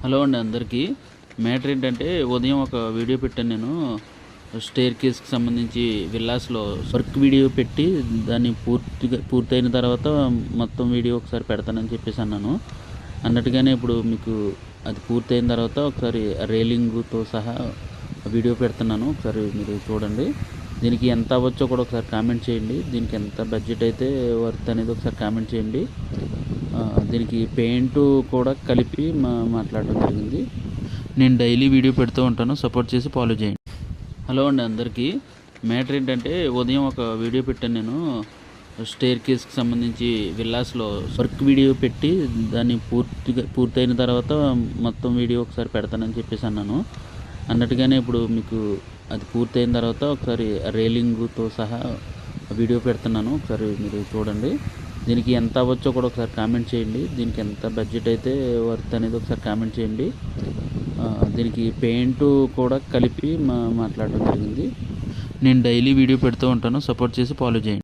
Hello అండి అందరికీ. Matter ఏంటంటే ఉదయం ఒక వీడియో పెట్టాను నేను. స్టేర్ కేస్కి సంబంధించి విల్లాస్లో వర్క్ వీడియో పెట్టి దాన్ని పూర్తిగా పూర్తయిన తర్వాత మొత్తం వీడియో ఒకసారి పెడతానని చెప్పేసి అన్నాను. అన్నట్టుగానే ఇప్పుడు మీకు అది పూర్తయిన తర్వాత ఒకసారి రైలింగ్తో సహా వీడియో పెడుతున్నాను. ఒకసారి మీరు చూడండి. దీనికి ఎంత అవ్వచ్చో కూడా ఒకసారి కామెంట్ చేయండి. దీనికి ఎంత బడ్జెట్ అయితే వర్త్ అనేది ఒకసారి కామెంట్ చేయండి. దీనికి పెయింట్ కూడా కలిపి మా మాట్లాడడం జరిగింది. నేను డైలీ వీడియో పెడుతూ ఉంటాను. సపోర్ట్ చేసి ఫాలో చేయండి. హలో అండి అందరికీ. మ్యాటర్ ఏంటంటే ఉదయం ఒక వీడియో పెట్టాను నేను. స్టేర్ కేస్కి సంబంధించి విల్లాస్లో వర్క్ వీడియో పెట్టి దాన్ని పూర్తిగా పూర్తయిన తర్వాత మొత్తం వీడియో ఒకసారి పెడతానని చెప్పేసి అన్నాను. అన్నట్టుగానే ఇప్పుడు మీకు అది పూర్తయిన తర్వాత ఒకసారి రైలింగ్తో సహా వీడియో పెడుతున్నాను. ఒకసారి మీరు చూడండి. దీనికి ఎంత అవ్వచ్చో కూడా ఒకసారి కామెంట్ చేయండి. దీనికి ఎంత బడ్జెట్ అయితే వర్త్ అనేది ఒకసారి కామెంట్ చేయండి. దీనికి పెయింట్ కూడా కలిపి మా మాట్లాడడం జరిగింది. నేను డైలీ వీడియో పెడుతూ ఉంటాను. సపోర్ట్ చేసి ఫాలో చేయండి.